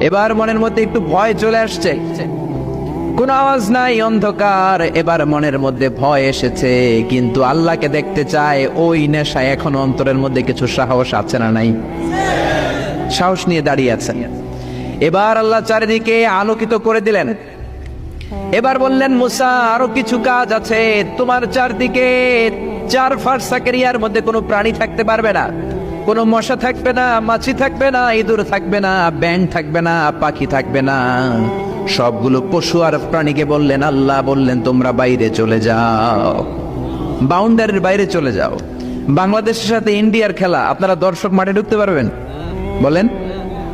এবার মনের মধ্যে একটু ভয় চলে আসছে। কোন আওয়াজ নাই, অন্ধকার। এবার মনের মধ্যে ভয় এসেছে, কিন্তু আল্লাহকে দেখতে চায়, ওই নেশায় এখন অন্তরের মধ্যে কিছু সাহস আছে না নাই? সাহস নিয়ে দাঁড়িয়ে আছেন। এবার আল্লাহ চারিদিকে আলোকিত করে দিলেন। এবার বললেন, মুসা, আরও কিছু কাজ আছে। তোমার চারদিকে চার ফার্সাকেরিয়ার মধ্যে কোনো প্রাণী থাকতে পারবে না। কোনো মশা থাকবে না, মাছি থাকবে না, ইঁদুর থাকবে না ব্যাং থাকবে না, পাখি থাকবে না। সবগুলো পশু আর প্রাণীকে বললেন, আল্লাহ বললেন, তোমরা বাইরে চলে যাও। বাউন্ডারির বাইরে চলে যাও। বাংলাদেশের সাথে ইন্ডিয়ার খেলা, আপনারা দর্শক মাঠে ঢুকতে পারবেন। বলেন,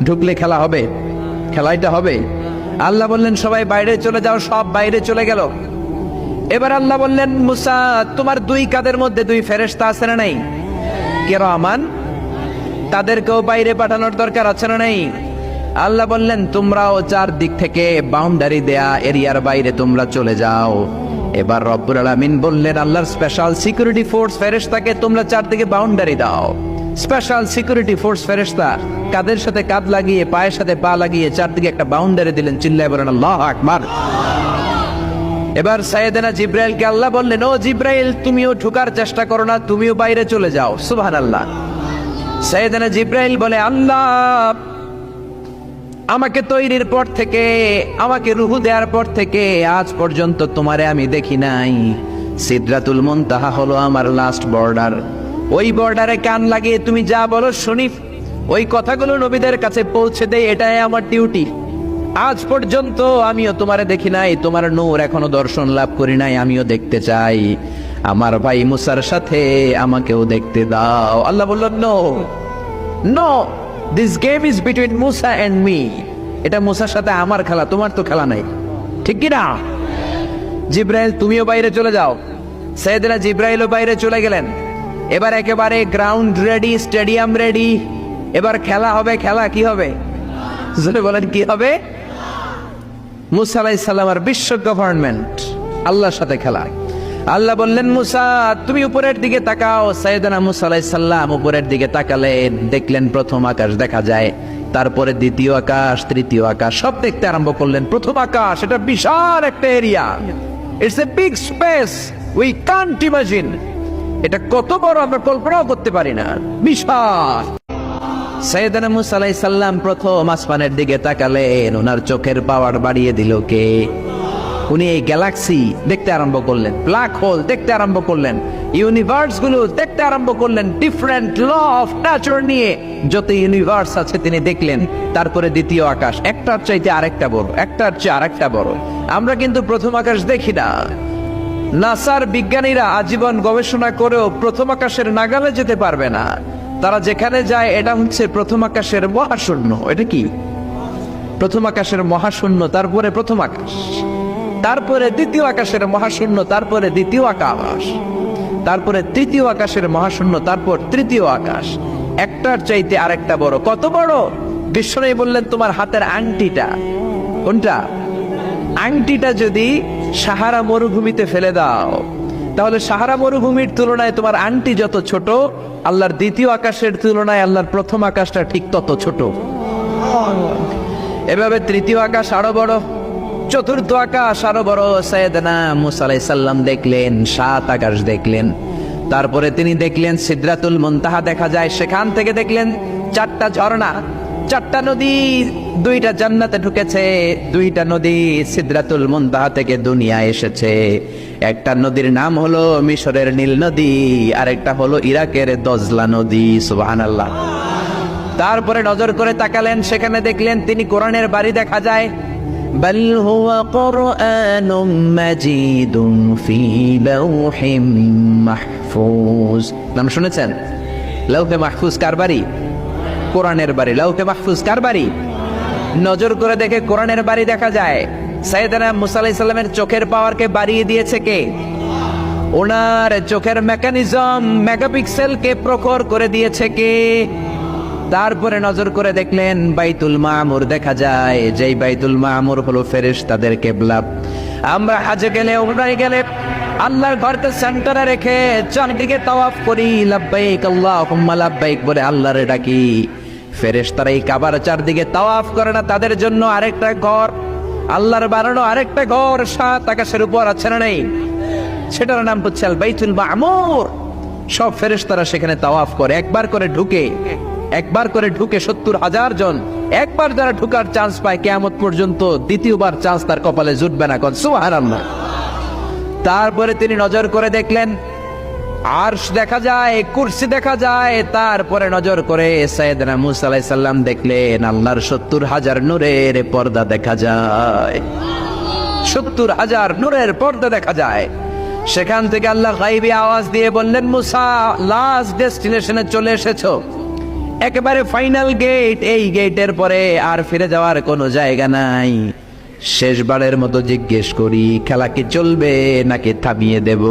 ঢুকলে খেলা হবে? খেলাইটা হবে? আল্লাহ বললেন, সবাই বাইরে চলে যাও, সব বাইরে চলে গেল। এবার আল্লাহ বললেন, মুসা, তোমার দুই কাদের মধ্যে দুই ফেরেশতা আছে না নাই? কে রহমান তাদেরকেও বাইরে পাঠানোর দরকার আছে না নাই? আল্লাহ বললেন, তোমরাও চার দিক থেকে বাউন্ডারি দেয়া এরিয়ার বাইরে তোমরা চলে যাও। এবার রব্বুল আলামিন বললেন, আল্লাহর স্পেশাল সিকিউরিটি ফোর্স ফেরেশতাকে তোমরা চারদিকে বাউন্ডারি দাও। স্পেশাল সিকিউরিটি ফোর্স ফেরেশতা কাদের সাথে কাঁধ লাগিয়ে, পায়ের সাথে পা লাগিয়ে চারদিকে একটা বাউন্ডারি দিলেন, চিল্লায় বলেন, আল্লাহ আকবার! এবার সাইয়েদেনা জিব্রাইলকে আল্লাহ বললেন, ও জিব্রাইল, তুমিও ঢুকার চেষ্টা করো না, তুমিও বাইরে চলে যাও। সুবহানাল্লাহ। সাইয়েদেনা জিব্রাইল বলে, আল্লাহ, আমাকে তৈরির পর থেকে, আমাকে রুহু দেওয়ার পর থেকে আজ পর্যন্ত তোমারে আমি দেখি নাই। সিদ্রাতুল মন তাহা হলো আমার লাস্ট বর্ডার ওই বর্ডারে কান লাগিয়ে তুমি যা বলো শুনি ওই কথাগুলো নবীদের কাছে পৌঁছে দেয় এটাই আমার ডিউটি আজ পর্যন্ত আমিও তোমারে দেখি নাই, তোমার নূর এখনও দর্শন লাভ করি নাই, আমিও দেখতে চাই। আমার ভাই মুসার সাথে আমাকেও দেখতে দাও। আল্লাহ বলল, no no this game is between Musa and me এটা মুসার সাথে আমার খেলা, তোমার তো খেলা নাই। ঠিক কি না? জিব্রাইল, তুমিও বাইরে চলে যাও। সৈয়দনা জিব্রাইলও বাইরে চলে গেলেন। এবার একেবারে গ্রাউন্ড রেডি স্টেডিয়াম রেডি এবার খেলা হবে, খেলা কি হবে? বলেন, কি হবে? মুসা আলাইহিস সালামের বিশ্ব গভর্নমেন্ট আল্লাহর সাথে খেলা আল্লাহ বললেন, মুসা, তুমি উপরের দিকে তাকাও। সাইয়েদনা মুসা আলাইহিস সালাম উপরের দিকে তাকালেন, দেখলেন প্রথম আকাশ দেখা যায়, তারপরে দ্বিতীয় আকাশ, তৃতীয় আকাশ, সব দেখতে আরম্ভ করলেন। প্রথম আকাশ, এটা বিশাল একটা area. It's a big space we can't imagine এটা কত বড় আমরা কল্পনাও করতে পারি না। বিশাল। সৈয়দনা মুসা সালাম প্রথম আসমানের দিকে তাকালেন। ওনার চোখের পাওয়ার বাড়িয়ে দিল কে? উনি এই গ্যালাক্সি দেখতে আরম্ভ করলেন, ব্ল্যাক হোল দেখতে আরম্ভ করলেন ইউনিভার্সগুলো দেখতে আরম্ভ করলেন ডিফারেন্ট ল অফ নেচার নিয়ে। যত ইউনিভার্স আছে তিনি দেখলেন, তারপরে দ্বিতীয় আকাশ, একটার চাইতে আরেকটা বড়, একটার চেয়ে আরেকটা বড়। আমরা কিন্তু প্রথম আকাশ দেখি না। নাসার বিজ্ঞানীরা আজীবন গবেষণা করেও প্রথম আকাশের নাগালে যেতে পারবে না। তারা যেখানে যায়, এটা হচ্ছে প্রথম আকাশের মহাশূন্য। এটা কি? প্রথম আকাশের মহাশূন্য, তারপরে প্রথম আকাশ। তারপরে দ্বিতীয় আকাশের মহাশূন্য, তারপরে দ্বিতীয় আকাশ। তারপরে তৃতীয় আকাশের মহাশূন্য, তারপর তৃতীয় আকাশ। একটার চাইতে আরেকটা বড়। কত বড়? বিশ্বনবী বললেন, তোমার হাতের আংটিটা। কোনটা? আংটিটা যদি সাহারা মরুভূমিতে ফেলে দাও। তাহলে সাহারা মরুভূমির তুলনায় তোমার আন্টি যত ছোট, আল্লাহর দ্বিতীয় আকাশের তুলনায় আল্লাহর প্রথম আকাশটা ঠিক তত ছোট। এভাবে তৃতীয় আকাশ আরও বড়, চতুর্থ আকাশ আরও বড় সৈয়দনা আলাইহিস দেখলেন, সাত আকাশ দেখলেন। তারপরে তিনি দেখলেন সিদরাতুল মুনতাহা দেখা যায়, সেখান থেকে দেখলেন চারটা ঝর্ণা। চারটা নদী দুইটা জান্নাতে ঢুকেছে দুইটা নদী সিদরাতুল মুনতাহা থেকে দুনিয়া এসেছে একটা নদীর নাম হলো মিশরের নীল নদী আর একটা হলো ইরাকের দজলা নদী সুবহানাল্লাহ তারপরে নজর করে তাকালেন সেখানে দেখলেন তিনি কোরআনের বাড়ি দেখা যায় بل هو قرآن مجيد في لوح محفوظ নাম শুনেছেন লৌহে মাহফুজ কার বাড়ি কোরআনের বাড়ি লৌহে মাহফুজ, কার বাড়ি? নজর করে দেখে কোরআনের বাড়ি দেখা যায়। সাইয়েদানা মুসা আলাইহিস সালামের চোখের পাওয়ারকে বাড়িয়ে দিয়েছে কে? ওনার চোখের মেকানিজম মেগাপিক্সেলকে প্রখর করে দিয়েছে কে? তারপরে নজর করে দেখলেন বাইতুল মামুর দেখা যায়। যেই বাইতুল মামুর হলো ফেরেশ তাদের কেবলা। আমরা হাজে গেলে, উমরায় গেলে আল্লাহর ঘরকে সেন্টারে রেখে চারদিকে তাওয়াফ করি। লাব্বাইক আল্লাহুম্মা, লাব্বাইক বলে আল্লাহরে ডাকি। ফেরেশ তারা এই কাবার চারদিকে তাওয়াফ করে না, তাদের জন্য আরেকটা ঘর। আল্লাহর বানানো আরেকটা ঘর, সাত আকাশের উপর আছে না নেই? সেটার নাম হচ্ছে আল বাইতুল আমর সব ফেরেশতারা সেখানে তাওয়াফ করে, একবার করে ঢুকে, একবার করে ঢুকে সত্তর হাজার জন। একবার যারা ঢুকার চান্স পায়, কেয়ামত পর্যন্ত দ্বিতীয়বার চান্স তার কপালে জুটবে না। কন সুবহানাল্লাহ। তারপরে তিনি নজর করে দেখলেন আরশ দেখা যায়, কুরসি দেখা যায়, তারপরে নজর করে সৈয়দনা মুসা আলাইহিস দেখলেন আল্লাহর সত্তর হাজার নূরের পর্দা দেখা যায়। সত্তর হাজার নূরের পর্দা দেখা যায়। সেখান থেকে আল্লাহ গাইবি আওয়াজ দিয়ে বললেন, মুসা লাস্ট ডেস্টিনেশনে চলে এসেছ। একেবারে ফাইনাল গেট এই গেটের পরে আর ফিরে যাওয়ার কোনো জায়গা নাই। শেষবারের মতো জিজ্ঞেস করি, খেলা কি চলবে নাকি থামিয়ে দেব?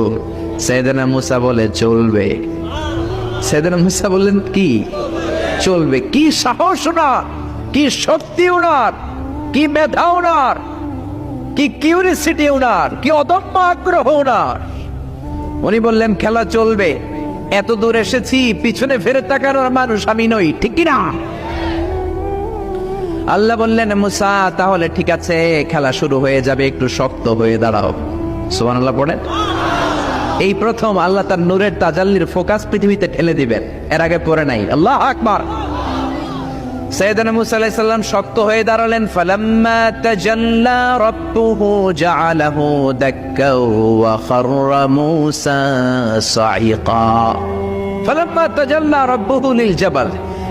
সেদেনা মুসা বলে, চলবে। সেদেনা মুসা বললেন, কি? চলবে। কি সাহস ওনার? কি শক্তি ওনার? কি মেধা ওনার? কি কিউরিসিটি ওনার? কি অদম্য আগ্রহ ওনার? উনি বললেন, খেলা চলবে। এত দূর এসেছি, পিছনে ফেরত তাকানোর মানুষ আমি নই ঠিক কি না? আল্লাহ বললেন, মুসা, তাহলে ঠিক আছে, খেলা শুরু হয়ে যাবে, একটু শক্ত হয়ে দাঁড়াও। সোহান আল্লাহ পড়েন। এই প্রথম আল্লাহ তার নূরের তাজাল্লির ফোকাস পৃথিবীতে ঠেলে দিবেন। এর আগে পরে নাই। আল্লাহ আকবার। সৈয়দনা শক্ত হয়ে দাঁড়ালেন তাজাল্লা তাজাল্লা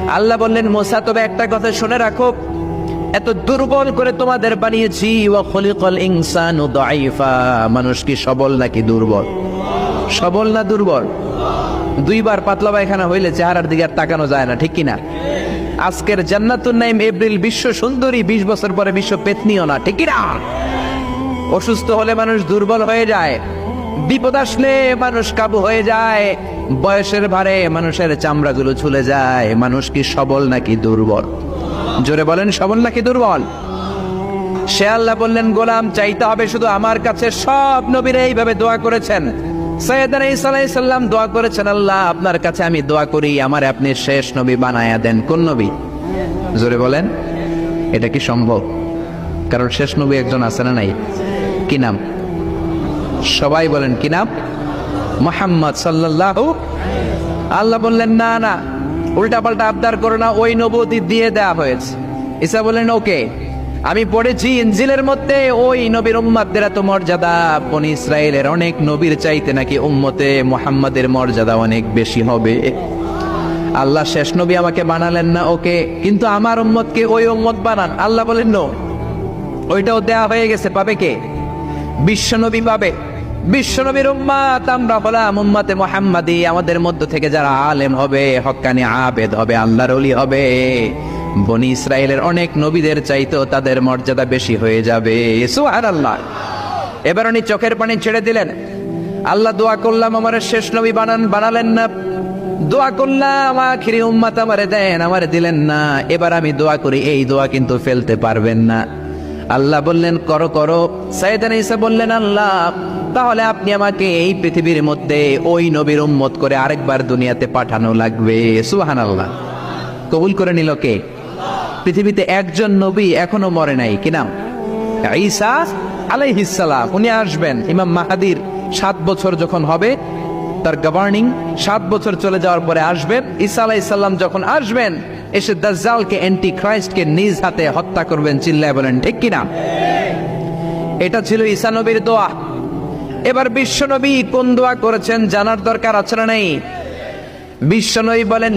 আল্লাহ বললেন, মুসা, তবে একটা কথা শুনে রাখো। এত দুর্বল করে তোমাদের বানিয়েছি, ওয়া মানুষ কি সবল নাকি দুর্বল? সবল না দুর্বল? দুইবার পাতলা পায়খানা হইলে চেহারার দিকে আর তাকানো যায় না, ঠিক কিনা? আজকের জান্নাতুন নাইম এপ্রিল বিশ্ব সুন্দরী, বিশ বছর পরে বিশ্ব পেতনিও না, ঠিক কিনা? অসুস্থ হলে মানুষ দুর্বল হয়ে যায়, বিপদ আসলে মানুষ কাবু হয়ে যায়, বয়সের ভারে মানুষের চামড়াগুলো ঝুলে যায়, মানুষ কি সবল নাকি দুর্বল? জোরে বলেন, সবল নাকি দুর্বল? সে আল্লাহ বললেন, গোলাম, চাইতে হবে শুধু আমার কাছে, সব নবীরা এইভাবে দোয়া করেছেন। দোয়া করেছেন, আল্লাহ, আপনার কাছে আমি দোয়া করি, আমার আপনি শেষ নবী বানায়া দেন। কোন নবী? জোরে বলেন, এটা কি সম্ভব? কারণ শেষ নবী একজন আছে না নাই? কি নাম? সবাই বলেন, কি নাম? মোহাম্মদ সাল্লাল্লাহু আল্লাহ বললেন, না না উল্টা পাল্টা আবদার করো না, ওই নবতী দিয়ে দেয়া হয়েছে। ঈসা বললেন, ওকে। আমি পড়েছি ইনজিলের মধ্যে, ওই নবীর উম্মাদের এত মর্যাদা। বনি ইসরায়েলের অনেক নবীর চাইতে নাকি উম্মতে মোহাম্মদের মর্যাদা অনেক বেশি হবে। আল্লাহ শেষ নবী আমাকে বানালেন না ওকে, কিন্তু আমার উম্মতকে ওই উম্মত বানান। আল্লাহ বলেন, নো, ওইটাও দেয়া হয়ে গেছে, পাবে কে? বিশ্বনবী পাবে। বিশ্বনবীর উম্মাত, আমরা হলাম উম্মাতে মোহাম্মদী, আমাদের মধ্য থেকে যারা আলেম হবে, হক্কানি আবেদ হবে, আল্লাহর অলি হবে। বনি ইসরায়েলের অনেক নবীদের চাইতেও তাদের মর্যাদা বেশি হয়ে যাবে। সুহার আল্লাহ এবার উনি চোখের পানি ছেড়ে দিলেন। আল্লাহ দোয়া করলাম, আমার শেষ নবী বানান, বানালেন না। দোয়া করলাম, আখিরি উম্মাত আমারে দেন, আমারে দিলেন না। এবার আমি দোয়া করি, এই দোয়া কিন্তু ফেলতে পারবেন না। আল্লাহ বললেন, করো করো। সাইদান ইসা বললেন, আল্লাহ, তাহলে আপনি আমাকে এই পৃথিবীর মধ্যে ওই নবীর উম্মত করে আরেকবার দুনিয়াতে পাঠানো লাগবে। সুহান আল্লাহ কবুল করে নিল কে? পৃথিবীতে একজন নবী এখনও মরে নাই। কি নাম? ঈসা আলাইহিসসালাম উনি আসবেন, ইমাম মাহাদির সাত বছর যখন হবে, তার গভর্নিং সাত বছর চলে যাওয়ার পরে আসবেন ঈসা আলাইসাল্লাম যখন আসবেন, এসে দাজ্জালকে অ্যান্টি খ্রাইস্টকে নিজ হাতে হত্যা করবেন, চিল্লায় বলেন, ঠিক কিনা এটা ছিল ঈসা নবীর দোয়া। এবার বিশ্বনবী কোন দোয়া করেছেন জানার দরকার আছে না নেই? বিশ্বনবী বলেন